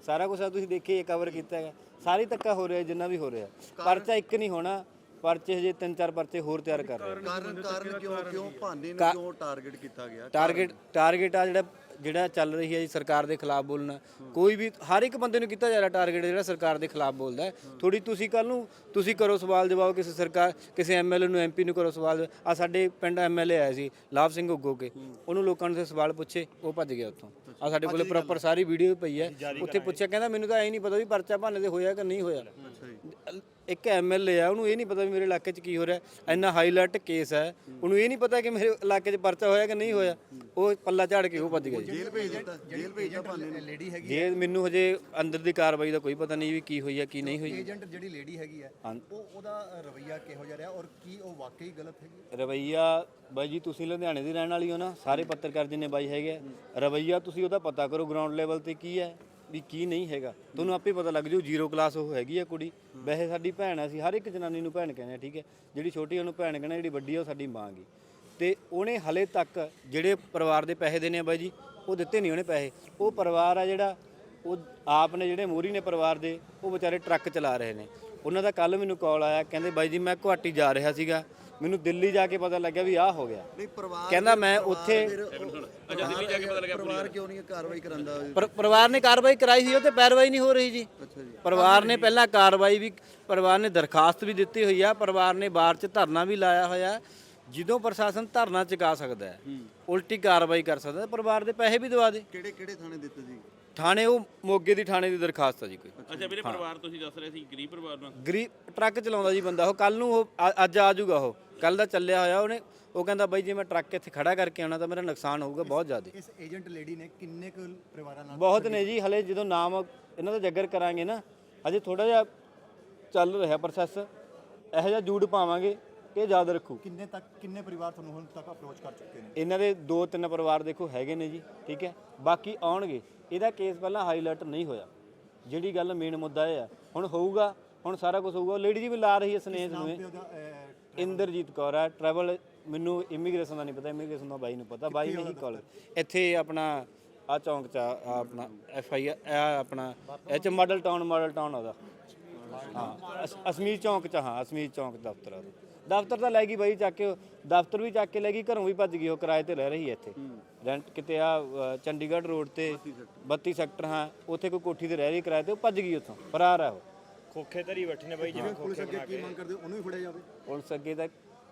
ਸਾਰਾ ਕੁਝ ਆ ਤੁਸੀਂ ਦੇਖੇ ਕਵਰ ਕੀਤਾ ਹੈਗਾ ਸਾਰੀ ਧੱਕਾ ਹੋ ਰਿਹਾ ਜਿੰਨਾ ਵੀ ਹੋ ਰਿਹਾ। ਪਰਚਾ ਇੱਕ ਨਹੀਂ ਹੋਣਾ। ਪਰਚੇ ਹਜੇ ਤਿੰਨ ਚਾਰ ਪਰਚੇ ਹੋਰ ਤਿਆਰ ਕਰ ਰਹੇ ਕਾਰਨ ਕਾਰਨ ਕਿਉਂ ਕਿਉਂ ਭਾਨੇ ਨੂੰ ਕਿਉਂ ਟਾਰਗੇਟ ਕੀਤਾ ਗਿਆ? ਟਾਰਗੇਟ ਟਾਰਗੇਟ ਆ ਜਿਹੜਾ ਜਿਹੜਾ ਚੱਲ ਰਹੀ ਹੈ ਜੀ ਸਰਕਾਰ ਦੇ ਖਿਲਾਫ ਬੋਲਣਾ ਕੋਈ ਵੀ ਹਰ ਇੱਕ ਬੰਦੇ ਨੂੰ ਕੀਤਾ ਜਾ ਰਿਹਾ ਟਾਰਗੇਟ ਜਿਹੜਾ ਸਰਕਾਰ ਦੇ ਖਿਲਾਫ ਬੋਲਦਾ ਥੋੜੀ ਤੁਸੀਂ ਕੱਲ ਨੂੰ ਤੁਸੀਂ ਕਰੋ ਸਵਾਲ ਜਵਾਬ ਕਿਸੇ ਸਰਕਾਰ ਕਿਸੇ ਐਮਐਲਏ ਨੂੰ ਐਮਪੀ ਨੂੰ ਕਰੋ ਸਵਾਲ। ਆ ਸਾਡੇ ਪਿੰਡ ਐਮਐਲਏ ਆਇਆ ਸੀ ਲਾਭ ਸਿੰਘ ਉਗੋਕੇ ਉਹਨੂੰ ਲੋਕਾਂ ਨੇ ਸਵਾਲ ਪੁੱਛੇ ਉਹ ਭੱਜ ਗਿਆ ਉੱਥੋਂ। ਆ ਸਾਡੇ ਕੋਲੇ ਪ੍ਰੋਪਰ ਸਾਰੀ ਵੀਡੀਓ ਪਈ ਹੈ। ਉੱਥੇ ਪੁੱਛਿਆ ਕਹਿੰਦਾ ਮੈਨੂੰ ਤਾਂ ਐ ਨਹੀਂ ਪਤਾ ਵੀ ਪਰਚਾ ਭਾਨੇ ਦੇ ਹੋਇਆ ਕਿ ਨਹੀਂ ਹੋਇਆ। ਇੱਕ ਐਮਐਲਏ ਆ ਉਹਨੂੰ ਇਹ ਨਹੀਂ ਪਤਾ ਵੀ ਮੇਰੇ ਇਲਾਕੇ 'ਚ ਕੀ ਹੋ ਰਿਹਾ। ਇੰਨਾ ਹਾਈਲਾਈਟ ਕੇਸ ਹੈ ਉਹਨੂੰ ਇਹ ਨਹੀਂ ਪਤਾ ਕਿ ਮੇਰੇ ਇਲਾਕੇ 'ਚ ਪਰਚਾ ਹੋਇਆ ਕਿ ਨਹੀਂ ਹੋਇਆ। ਉਹ ਪੱਲਾ ਝਾੜ ਕੇ ਉਹ ਭੱਜ ਗਿਆ ਜੀ। ਜੇਲ੍ਹ ਭੇਜ ਦਿੱਤਾ ਜੇਲ੍ਹ ਭੇਜਦਾ ਭਾਨੇ ਨੂੰ। ਲੇਡੀ ਹੈਗੀ ਜੇ ਮੈਨੂੰ ਹਜੇ ਅੰਦਰ ਦੀ ਕਾਰਵਾਈ ਦਾ ਕੋਈ ਪਤਾ ਨਹੀਂ ਵੀ ਕੀ ਹੋਈ ਹੈ ਕੀ ਨਹੀਂ ਹੋਈ। ਏਜੰਟ ਜਿਹੜੀ ਲੇਡੀ ਹੈਗੀ ਹੈ ਹਾਂ। ਉਹ ਉਹਦਾ ਰਵਈਆ ਕਿਹੋ ਜਿਹਾ ਰਿਹਾ ਔਰ ਕੀ ਉਹ ਵਾਕਈ ਗਲਤ ਹੈਗੀ ਰਵਈਆ ਬਾਈ ਜੀ ਤੁਸੀਂ ਲੁਧਿਆਣੇ ਦੀ ਰਹਿਣ ਵਾਲੀ ਹੋ ਨਾ ਸਾਰੇ ਪੱਤਰਕਾਰ ਜਿੰਨੇ ਬਾਈ ਹੈਗੇ ਆ, ਰਵਈਆ ਤੁਸੀਂ ਉਹਦਾ ਪਤਾ ਕਰੋ ਗਰਾਊਂਡ ਲੈਵਲ ਤੇ ਕੀ ਹੈ। ਵੀ ਕੀ ਨਹੀਂ ਹੈਗਾ। ਤੁਹਾਨੂੰ ਆਪੇ ਪਤਾ ਲੱਗ ਜੂ, ਜ਼ੀਰੋ ਕਲਾਸ ਉਹ ਹੈਗੀ ਆ ਕੁੜੀ। ਵੈਸੇ ਸਾਡੀ ਭੈਣ ਆ, ਅਸੀਂ ਹਰ ਇੱਕ ਜਨਾਨੀ ਨੂੰ ਭੈਣ ਕਹਿੰਦੇ ਆ, ਠੀਕ ਹੈ? ਜਿਹੜੀ ਛੋਟੀ ਉਹਨੂੰ ਭੈਣ ਕਹਿੰਦੇ ਜਿਹੜੀ ਵੱਡੀ ਆ, ਉਹ ਸਾਡੀ ਮਾਂ ਗੀ। ਤੇ ਉਹਨੇ ਹਲੇ ਤੱਕ ਜਿਹੜੇ ਪਰਿਵਾਰ ਦੇ ਪੈਸੇ ਦੇਣੇ ਆ ਬਾਈ ਜੀ, ਉਹ ਦਿੱਤੇ ਨਹੀਂ ਉਹਨੇ ਪੈਸੇ। ਉਹ ਪਰਿਵਾਰ ਆ ਜਿਹੜਾ, ਉਹ ਆਪ ਨੇ ਜਿਹੜੇ ਮੋਰੀ ਨੇ ਪਰਿਵਾਰ ਦੇ, ਉਹ ਵਿਚਾਰੇ ਟਰੱਕ ਚਲਾ ਰਹੇ ਨੇ। ਉਹਨਾਂ ਦਾ ਕੱਲ ਮੈਨੂੰ ਕਾਲ ਆਇਆ, ਕਹਿੰਦੇ ਬਾਈ ਜੀ, ਮੈਂ ਗੁਹਾਟੀ ਜਾ ਰਿਹਾ ਸੀਗਾ। ਮੈਨੂੰ ਦਿੱਲੀ ਜਾ ਕੇ ਪਤਾ ਲੱਗਿਆ ਵੀ ਆਹ ਹੋ ਗਿਆ। ਨਹੀਂ ਪਰਿਵਾਰ ਕਹਿੰਦਾ ਮੈਂ ਉੱਥੇ ਅੱਛਾ ਦਿੱਲੀ ਜਾ ਕੇ ਪਤਾ ਲੱਗਿਆ ਪਰਿਵਾਰ ਕਿਉਂ ਨਹੀਂ ਕਾਰਵਾਈ ਕਰਾਂਦਾ ਪਰ- ਪਰਿਵਾਰ ਨੇ ਕਾਰਵਾਈ ਕਰਾਈ ਸੀ ਉਹ ਤੇ ਪੈਰਵਾਈ ਨਹੀਂ ਹੋ ਰਹੀ ਜੀ। ਪਰਿਵਾਰ ਨੇ ਪਹਿਲਾਂ ਕਾਰਵਾਈ ਵੀ ਪਰਿਵਾਰ ਨੇ ਦਰਖਾਸਤ ਵੀ ਦਿੱਤੀ ਹੋਈ ਆ ਪਰਿਵਾਰ ਨੇ ਬਾਹਰ 'ਚ ਧਰਨਾ ਵੀ ਲਾਇਆ ਹੋਇਆ। ਜਦੋਂ ਪ੍ਰਸ਼ਾਸਨ ਧਰਨਾ ਚੁਕਾ ਸਕਦਾ ਹੈ ਉਲਟੀ ਕਾਰਵਾਈ ਕਰ ਸਕਦਾ ਹੈ, ਪਰਿਵਾਰ ਦੇ ਪੈਸੇ ਵੀ ਦਵਾ ਦੇ। ਕਿਹੜੇ ਕਿਹੜੇ ਥਾਣੇ ਦਿੱਤੇ ਸੀ? ਥਾਣੇ ਉਹ ਮੋਗੇ ਦੀ ਥਾਣੇ ਦੀ ਦਰਖਾਸਤ ਆ ਜੀ ਕੋਈ। ਅੱਛਾ ਵੀਰੇ ਪਰਿਵਾਰ ਤੁਸੀਂ ਦੱਸ ਰਹੇ ਸੀ ਗਰੀਬ ਪਰਿਵਾਰ ਨਾਲ? ਗਰੀਬ ਟਰੱਕ ਚਲਾਉਂਦਾ ਜੀ ਬੰਦਾ ਉਹ ਕੱਲ ਨੂੰ ਉਹ ਅ- ਅੱਜ ਆ ਜਾਊਗਾ ਉਹ। ਕੱਲ ਦਾ ਚੱਲਿਆ ਹੋਇਆ ਉਹਨੇ ਉਹ ਕਹਿੰਦਾ ਬਾਈ ਜੇ ਮੈਂ ਟਰੱਕ ਇੱਥੇ ਖੜਾ ਕਰਕੇ ਆਉਣਾ ਤਾਂ ਮੇਰਾ ਨੁਕਸਾਨ ਹੋਊਗਾ ਬਹੁਤ ਜ਼ਿਆਦਾ। ਇਸ ਏਜੰਟ ਲੇਡੀ ਨੇ ਕਿੰਨੇ ਕੁ ਪਰਿਵਾਰਾਂ ਨਾਲ ਬਹੁਤ ਨੇ ਜੀ ਹਲੇ ਜਦੋਂ ਨਾਮ ਇਹਨਾਂ ਦਾ ਜੱਗਰ ਕਰਾਂਗੇ ਨਾ ਅਜੇ ਥੋੜਾ ਜਿਹਾ ਚੱਲ ਰਿਹਾ ਪ੍ਰੋਸੈਸ ਇਹੋ ਜਿਹਾ ਜੂੜ ਪਾਵਾਂਗੇ ਕਿ ਯਾਦ ਰੱਖੂ। ਕਿੰਨੇ ਤੱਕ ਕਿੰਨੇ ਪਰਿਵਾਰ ਤੁਹਾਨੂੰ ਹੁਣ ਤੱਕ ਅਪਰੋਚ ਕਰ ਚੁੱਕੇ ਨੇ? ਇਹਨਾਂ ਦੇ ਦੋ ਤਿੰਨ ਪਰਿਵਾਰ ਦੇਖੋ ਹੈਗੇ ਨੇ ਜੀ ਠੀਕ ਹੈ? ਬਾਕੀ ਆਉਣਗੇ। ਇਹਦਾ ਕੇਸ ਪਹਿਲਾਂ ਹਾਈਲਾਈਟ ਨਹੀਂ ਹੋਇਆ। ਜਿਹੜੀ ਗੱਲ ਮੇਨ ਮੁੱਦਾ ਇਹ ਆ। ਹੁਣ ਹੋਊਗਾ ਹੁਣ ਸਾਰਾ ਕੁਝ ਹੋਊਗਾ। ਲੇਡੀ ਜੀ ਵੀ ਲਾ ਰਹੀ ਹੈ ਸਨੇਹ ਨੂੰ। ਇੰਦਰਜੀਤ ਕੌਰ ਹੈ ਟਰੈਵਲ ਮੈਨੂੰ ਇਮੀਗ੍ਰੇਸ਼ਨ ਦਾ ਨਹੀਂ ਪਤਾ ਇਮੀਗ੍ਰੇਸ਼ਨ ਦਾ ਬਾਈ ਨੂੰ ਪਤਾ ਬਾਈ ਨੇ ਹੀ ਕਾਲ ਇੱਥੇ ਆਪਣਾ ਆ ਚੌਂਕ ਚ ਆ ਆਹ ਆਪਣਾ ਐਫ ਆਈ ਆ ਆਪਣਾ ਇਹ ਚ ਮਾਡਲ ਟਾਊਨ ਮਾਡਲ ਟਾਊਨ ਉਹਦਾ। ਹਾਂ ਅਸ- ਅਸਮੀਰ ਚੌਂਕ ਚ ਹਾਂ ਅਸਮੀਰ ਚੌਂਕ ਦਫ਼ਤਰ ਆ ਉਹਦਾ। ਦਫ਼ਤਰ ਤਾਂ ਲੈ ਗਈ ਬਾਈ ਚੱਕ ਕੇ ਉਹ, ਦਫ਼ਤਰ ਵੀ ਚੱਕ ਕੇ ਲੈ ਗਈ ਘਰੋਂ ਵੀ ਭੱਜ ਗਈ ਉਹ ਕਿਰਾਏ ਤੇ ਰਹਿ ਰਹੀ ਹੈ ਇੱਥੇ। ਰੈਂਟ ਕਿਤੇ ਆ ਅ, ਚੰਡੀਗੜ੍ਹ ਰੋਡ ਤੇ 32 ਸੈਕਟਰ ਹਾਂ ਉੱਥੇ ਕੋਈ ਕੋਠੀ ਤੇ ਰਹਿ ਰਹੀ ਕਿਰਾਏ ਤੇ ਉਹ ਭੱਜ ਗਈ ਉੱਥੋਂ ਫਰਾਰ ਆ ਉਹ। ਪੁਲਿਸ ਅੱਗੇ ਕੀ ਮੰਗ ਕਰਦੇ ਹੋ? ਉਹਨੂੰ ਵੀ ਫੜਿਆ ਜਾਵੇ? ਪੁਲਿਸ ਅੱਗੇ ਤਾਂ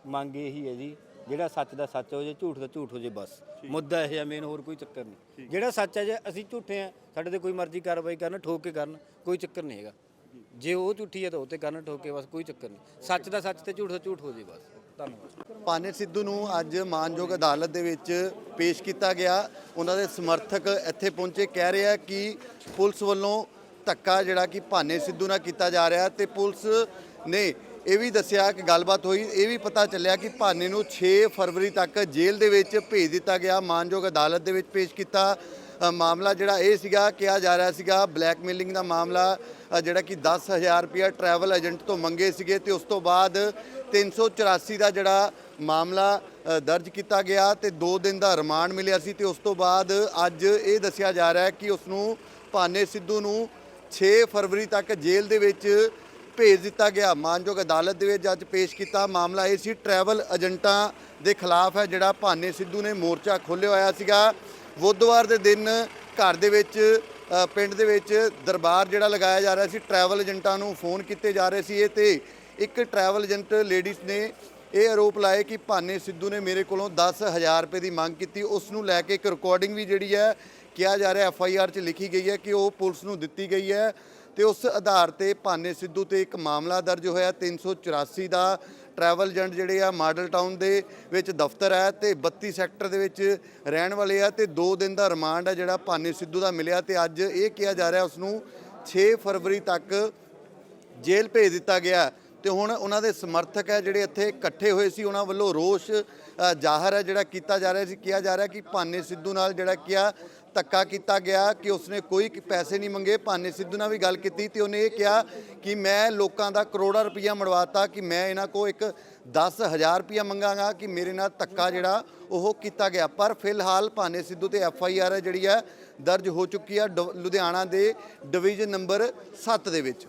ਮੰਗ ਇਹੀ ਹੈ ਜੀ ਜਿਹੜਾ ਸੱਚ ਦਾ ਸੱਚ ਹੋ ਜੇ ਝੂਠ ਦਾ ਝੂਠ ਹੋ ਜੇ ਬਸ। ਮੁੱਦਾ ਇਹ ਹੈ ਮੇਨ ਹੋਰ ਕੋਈ ਚੱਕਰ ਨਹੀਂ। ਜਿਹੜਾ ਸੱਚ ਹੈ ਜੇ ਅਸੀਂ ਝੂਠੇ ਆ ਸਾਡੇ ਤੇ ਕੋਈ ਮਰਜ਼ੀ ਕਾਰਵਾਈ ਕਰਨ ਠੋਕ ਕੇ ਕਰਨ ਕੋਈ ਚੱਕਰ ਨਹੀਂ ਹੈਗਾ। ਜੇ ਉਹ ਝੂਠੀ ਹੈ ਤਾਂ ਉਹ ਤੇ ਕਰਨ ਠੋਕ ਕੇ ਬਸ ਕੋਈ ਚੱਕਰ ਨਹੀਂ। ਸੱਚ ਦਾ ਸੱਚ ਤੇ ਝੂਠ ਦਾ ਝੂਠ ਹੋ ਜੇ ਬਸ। ਧੰਨਵਾਦ। ਪਾਨੇ ਸਿੱਧੂ ਨੂੰ ਅੱਜ ਮਾਨਯੋਗ ਅਦਾਲਤ ਦੇ ਵਿੱਚ ਪੇਸ਼ ਕੀਤਾ ਗਿਆ। ਉਹਨਾਂ ਦੇ ਸਮਰਥਕ ਇੱਥੇ ਪਹੁੰਚੇ ਕਹਿ ਰਹੇ ਆ ਕਿ ਪੁਲਿਸ ਵੱਲੋਂ ਧੱਕਾ ਜਿਹੜਾ ਕਿ ਭਾਨੇ ਸਿੱਧੂ ਨਾਲ ਕੀਤਾ ਜਾ ਰਿਹਾ ਤੇ ਪੁਲਿਸ ਨੇ ਇਹ ਵੀ ਦੱਸਿਆ ਕਿ ਗੱਲਬਾਤ ਹੋਈ, ਇਹ ਵੀ ਪਤਾ ਚੱਲਿਆ ਕਿ ਭਾਨੇ ਨੂੰ 6 ਫਰਵਰੀ ਤੱਕ ਜੇਲ੍ਹ ਦੇ ਵਿੱਚ ਭੇਜ ਦਿੱਤਾ ਗਿਆ, ਮਾਨਯੋਗ ਅਦਾਲਤ ਦੇ ਵਿੱਚ ਪੇਸ਼ ਕੀਤਾ। ਮਾਮਲਾ ਜਿਹੜਾ ਇਹ ਸੀਗਾ, ਕਿਹਾ ਜਾ ਰਿਹਾ ਸੀਗਾ, ਬਲੈਕਮੇਲਿੰਗ ਦਾ ਮਾਮਲਾ ਜਿਹੜਾ ਕਿ 10000 ਰੁਪਇਆ ਟਰੈਵਲ ਏਜੰਟ ਤੋਂ ਮੰਗੇ ਸੀਗੇ ਤੇ ਉਸ ਤੋਂ ਬਾਅਦ 384 ਦਾ ਜਿਹੜਾ ਮਾਮਲਾ ਦਰਜ ਕੀਤਾ ਗਿਆ ਤੇ 2 ਦਿਨ ਦਾ ਰਿਮਾਂਡ ਮਿਲਿਆ ਸੀ ਤੇ ਉਸ ਤੋਂ ਬਾਅਦ ਅੱਜ ਇਹ ਦੱਸਿਆ ਜਾ ਰਿਹਾ ਕਿ ਉਸ ਨੂੰ ਭਾਨੇ ਸਿੱਧੂ ਨੂੰ 6 ਫਰਵਰੀ ਤੱਕ ਜੇਲ੍ਹ ਦੇ ਵਿੱਚ ਭੇਜ ਦਿੱਤਾ ਗਿਆ। ਮਾਨਯੋਗ ਅਦਾਲਤ ਦੇ ਵਿੱਚ ਅੱਜ ਪੇਸ਼ ਕੀਤਾ ਮਾਮਲਾ ਇਹ ਸੀ, ਟਰੈਵਲ ਏਜੰਟਾਂ ਦੇ ਖਿਲਾਫ ਹੈ, ਜਿਹੜਾ ਭਾਨੇ ਸਿੱਧੂ ਨੇ ਮੋਰਚਾ ਖੋਲ੍ਹਿਆ ਹੋਇਆ ਸੀਗਾ। ਬੁੱਧਵਾਰ ਦੇ ਦਿਨ ਘਰ ਦੇ ਵਿੱਚ ਪਿੰਡ ਦੇ ਵਿੱਚ ਦਰਬਾਰ ਜਿਹੜਾ ਲਗਾਇਆ ਜਾ ਰਿਹਾ ਸੀ, ਟਰੈਵਲ ਏਜੰਟਾਂ ਨੂੰ ਫੋਨ ਕੀਤੇ ਜਾ ਰਹੇ ਸੀ। ਇਹ ਤੇ ਇੱਕ ਟਰੈਵਲ ਏਜੰਟ ਲੇਡੀਜ਼ ਨੇ ਇਹ ਆਰੋਪ ਲਾਏ ਕਿ ਭਾਨੇ ਸਿੱਧੂ ਨੇ ਮੇਰੇ ਕੋਲੋਂ 10000 ਰੁਪਏ ਦੀ ਮੰਗ ਕੀਤੀ। ਉਸ ਨੂੰ ਲੈ ਕੇ ਇੱਕ ਰਿਕਾਰਡਿੰਗ ਵੀ ਜਿਹੜੀ ਹੈ ਕਿਹਾ ਜਾ ਰਿਹਾ ਐਫ ਆਈ ਆਰ 'ਚ ਲਿਖੀ ਗਈ ਹੈ ਕਿ ਉਹ ਪੁਲਿਸ ਨੂੰ ਦਿੱਤੀ ਗਈ ਹੈ ਤੇ ਉਸ ਆਧਾਰ ਤੇ ਭਾਨੇ ਸਿੱਧੂ ਤੇ ਇੱਕ ਮਾਮਲਾ ਦਰਜ ਹੋਇਆ। 384 ਦਾ ਟਰੈਵਲ ਏਜੰਟ ਜਿਹੜੇ ਆ ਮਾਡਲ ਟਾਊਨ ਦੇ ਵਿੱਚ ਦਫ਼ਤਰ ਹੈ ਤੇ 32 ਸੈਕਟਰ ਦੇ ਵਿੱਚ ਰਹਿਣ ਵਾਲੇ ਆ ਤੇ 2 ਦਿਨ ਦਾ ਰਿਮਾਂਡ ਹੈ ਜਿਹੜਾ ਭਾਨੇ ਸਿੱਧੂ ਦਾ ਮਿਲਿਆ ਤੇ ਅੱਜ ਇਹ ਕਿਹਾ ਜਾ ਰਿਹਾ ਉਸ ਨੂੰ 6 ਫਰਵਰੀ ਤੱਕ ਜੇਲ੍ਹ ਭੇਜ ਦਿੱਤਾ ਗਿਆ। ਤੇ ਹੁਣ ਉਹਨਾਂ ਦੇ ਸਮਰਥਕ ਹੈ ਜਿਹੜੇ ਇੱਥੇ ਇਕੱਠੇ ਹੋਏ ਸੀ, ਉਹਨਾਂ ਵੱਲੋਂ ਰੋਸ਼ ਜ਼ਾਹਰ ਹੈ ਜਿਹੜਾ ਕੀਤਾ ਜਾ ਰਿਹਾ ਸੀ। ਕਿਹਾ ਜਾ ਰਿਹਾ ਕਿ ਭਾਨੇ ਸਿੱਧੂ ਨਾਲ ਜਿਹੜਾ ਕਿਹਾ ਧੱਕਾ ਕੀਤਾ ਗਿਆ ਕਿ ਉਸਨੇ ਕੋਈ ਪੈਸੇ ਨਹੀਂ ਮੰਗੇ। ਭਾਨੇ ਸਿੱਧੂ ਨਾਲ ਵੀ ਗੱਲ ਕੀਤੀ ਤੇ ਉਹਨੇ ਇਹ ਕਿਹਾ ਕਿ ਮੈਂ ਲੋਕਾਂ ਦਾ ਕਰੋੜਾ ਰੁਪਈਆ ਮੜਵਾਤਾ ਕਿ ਮੈਂ ਇਹਨਾਂ ਕੋ ਇੱਕ 10000 ਰੁਪਈਆ ਮੰਗਾਂਗਾ ਕਿ ਮੇਰੇ ਨਾਲ ਧੱਕਾ ਜਿਹੜਾ ਉਹ ਕੀਤਾ ਗਿਆ। ਪਰ ਫਿਲਹਾਲ ਭਾਨੇ ਸਿੱਧੂ ਤੇ ਐਫ ਆਈ ਆਰ ਜਿਹੜੀ ਹੈ ਦਰਜ ਹੋ ਚੁੱਕੀ ਹੈ ਡ- ਲੁਧਿਆਣਾ ਦੇ ਡਿਵੀਜ਼ਨ ਨੰਬਰ 7 ਦੇ ਵਿੱਚ।